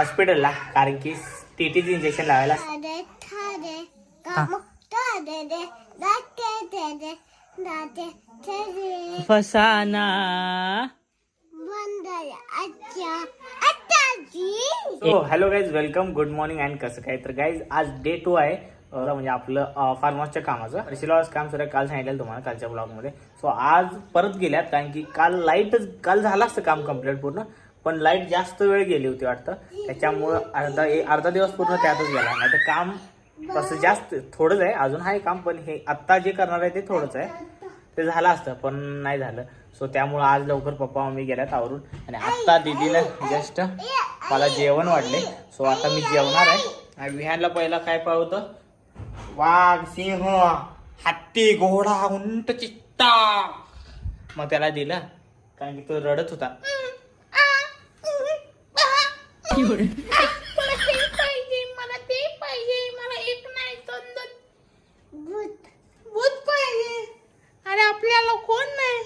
हॉस्पिटलला कारण की टीटीचं इंजेक्शन लावायला फसाना. Hello guys welcome good morning and कसं काय? तर गाईज आज डे टू आहे. म्हणजे आपलं फार्म हाऊसच्या कामाचं. आज काम सुरू काल सांगितलं तुम्हाला कालच्या ब्लॉगमध्ये सो आज परत गेल्यात कारण की काल लाईटच काल झालं असतं काम कंप्लीट पूर्ण. पण लाइट जास्त वेळ गेली होती वाटतं. त्याच्यामुळं अर्धा ए- अर्धा दिवस पूर्ण त्यातच गेला. नाही तर काम तसं जास्त थोडंच आहे. अजून आहे काम पण हे आत्ता जे करणार आहे ते थोडंच आहे. ते झालं असतं पण नाही झालं. सो त्यामुळं आज लवकर पप्पा मम्मी गेल्यात आवरून. आणि आत्ता दिदीला जस्ट मला जेवण वाढले. सो आता मी जेवणार आहे. आणि विहानला पहिला काय पाहतं? वाघ सिंह हत्ती घोडा उंट चित्ता. मग त्याला दिलं. कारण की तो रडत होता. मला ते पाहिजे मला ते पाहिजे मला एक नाही दोन दोन. Good. भूत पाहिजे. अरे आपल्याला कोण नाही?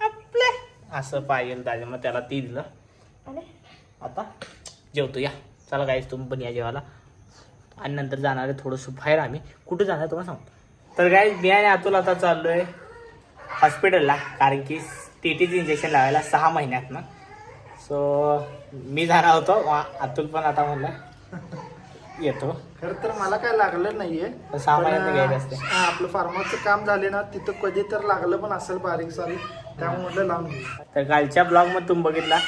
आपले असं पाहिजे दादा मग त्याला ती दिलं. आणि आता जेवतो या. चला गाईस तुम्ही पण या जेवायला. आणि नंतर जाणार आहे थोडंसं बाहेर आम्ही. कुठे जाणार आहे तुम्हाला सांगतो. तर काय मी आणि अतुल आता चाललोय हॉस्पिटलला कारण की टी टीचं इंजेक्शन लावायला सहा महिन्यात ना. सो मी जाणार होतो. वा- अतुल पण आता म्हणलं. येतो. खर तर मला काय लागलं नाहीये. घ्यायचं असते. हा, आपलं फार्मरचं काम झाले ना तिथं कधी तर लागलं पण असेल बारीक सारीक. त्यामुळे म्हटलं लावून तर कालच्या ब्लॉगमध्ये तुम्ही बघितला.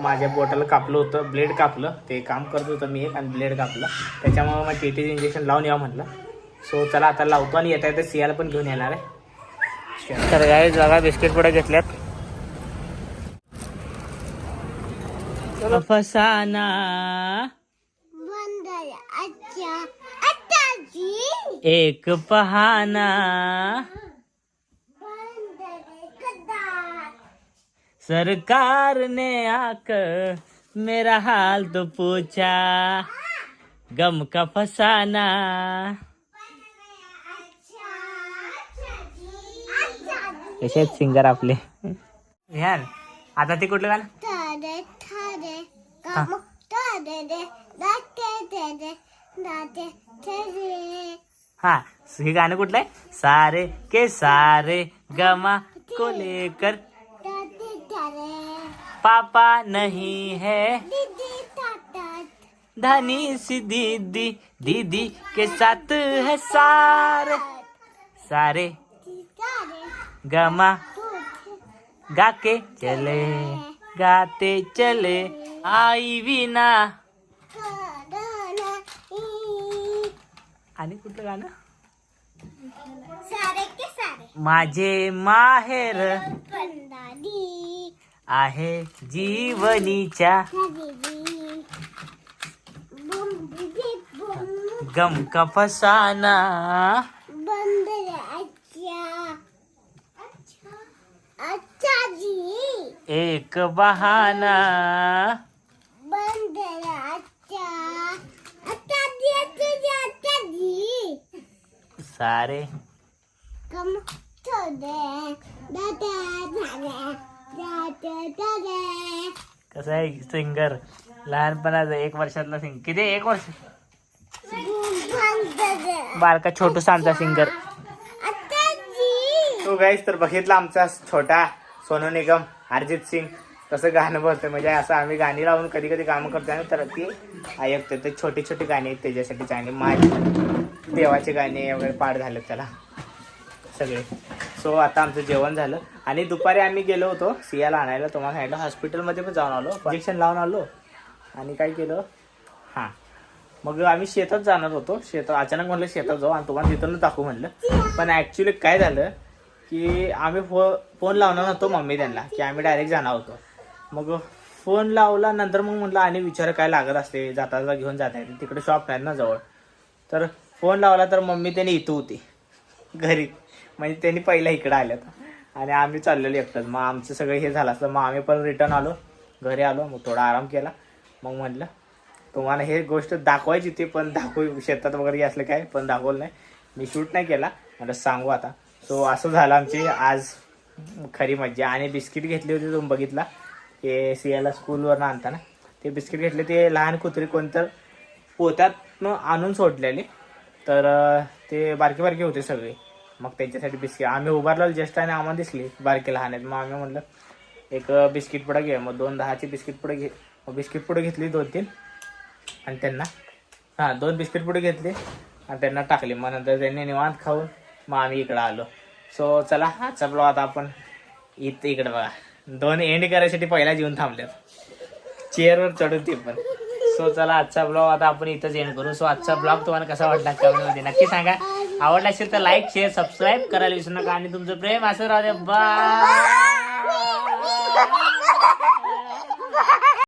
माझ्या बोटाला कापलं होतं ब्लेड कापलं. ते काम करत होतं मी एक आणि ब्लेड कापलं. त्याच्यामुळे मग टी टीचं इंजेक्शन लावून यावं म्हटलं. सो चला आता लावतो आणि येता येतं सियाला पण घेऊन येणार आहे. तर काय जागा बिस्किट पुढे घेतल्यात. फसाना. एक पहाना. सरकार ने आकर मेरा हाल तो पूछा. गम का फसाना. कसे आहेत सिंगर आपले? ह्यान आता ते कुठलं गाणं? हा हे गाणं कुठलं आहे सारे के सारे गमा को लेकर पापा नहीं है धनी सी दीदी दीदी के साथ है सारे सारे गमा गा के चले गाते चले आई विना Kadana. ई. आणि कुठलं गाणं? सारे के सारे। माझे माहेर आहे जीवनीच्या बुम गम का फसाना। अच्छा अच्छा जी। एक बहाना। सारे कम तो दे दादा दादा दादा दादा कसं आहे सिंगर लहानपणाचं एक वर्षातला सिंग किती एक वर्ष बारका छोटू सांचा सिंगर तो गाईस तर बघितला आमचा छोटा सोनू निगम अर्जित सिंग कसं गाणं बोलतोय. म्हणजे असं आम्ही गाणी लावून कधी कधी कामं करतो आणि तर ती ऐकते ते छोटी छोटी गाणी आहेत त्याच्यासाठी चांगली माझी. देवाचे गाणे वगैरे पाठ झालं त्याला. सगळे. सो आता आमचं जेवण झालं. आणि दुपारी आम्ही गेलो होतो सियाला आणायला. तुम्हाला सांगितलं हॉस्पिटलमध्ये पण जाऊन आलो. इंजेक्शन लावून आलो. आणि काय केलं? हां. मग आम्ही शेतात जाणार होतो. शेतात अचानक म्हणलं शेतात जाऊ. आणि तुम्हाला तिथूनच दाखवू म्हणलं. पण ॲक्च्युली काय झालं की आम्ही फो फोन लावणार नव्हतो मम्मी त्यांना. की आम्ही डायरेक्ट जाणार होतो. मग फोन लावला नंतर मग म्हटलं आणि विचार काय लागत असते. जाता जाता घेऊन जाता येते. तिकडे शॉप नाही ना जवळ. तर फोन लावला तर मम्मी त्यांनी इथं होती. घरी. म्हणजे त्यांनी पहिला इकडं आल्यात. आणि आम्ही चाललेलो एकटंच. मग आमचं सगळं हे झालं असतं. मग आम्ही पण रिटर्न आलो. घरी आलो. मग थोडा आराम केला. मग म्हटलं तुम्हाला हे गोष्ट दाखवायची होती पण दाखवू शेतात वगैरे असलं काय? पण दाखवलं नाही. मी शूट नाही केला. मला सांगू आता. सो असं झालं आमची आज खरी मज्जा. आणि बिस्किट घेतली होती तुम्ही बघितला? ते सियाला स्कूलवरनं आणताना. ते बिस्किट घेतले. ते लहान कुत्री कोणतर पोत्यात आणून सोडलेले. तर ते बारके बारके होते सगळे. मग त्यांच्यासाठी बिस्किट आम्ही उभारलं जस्ट आणि आम्हाला दिसली बारके लहान आहेत. मग आम्ही म्हटलं एक बिस्किट पुढं घे मग दोन दहाची बिस्किट पुडे घे मग बिस्किट पुढं घेतली दोन तीन. आणि त्यांना हां दोन बिस्किट पुडे घेतले आणि त्यांना टाकले. मग नंतर त्यांनी निवांत खाऊन मग आम्ही इकडं आलो. सो चला हा चपलो आता आपण इथं इकडं बघा. दोन एंड करायसाठी पहिला जीवन थांबल्यात. चेअरवर चढून ते पण. सो चला आजचा ब्लॉग आता आपण इथंच एंड करू. सो आजचा ब्लॉग तुम्हाला कसा वाटला कमेंटमध्ये नक्की सांगा. आवडला असेल तर लाईक शेअर सबस्क्राईब करायला विसरू नका. आणि तुमचं प्रेम असं राहू दे बाय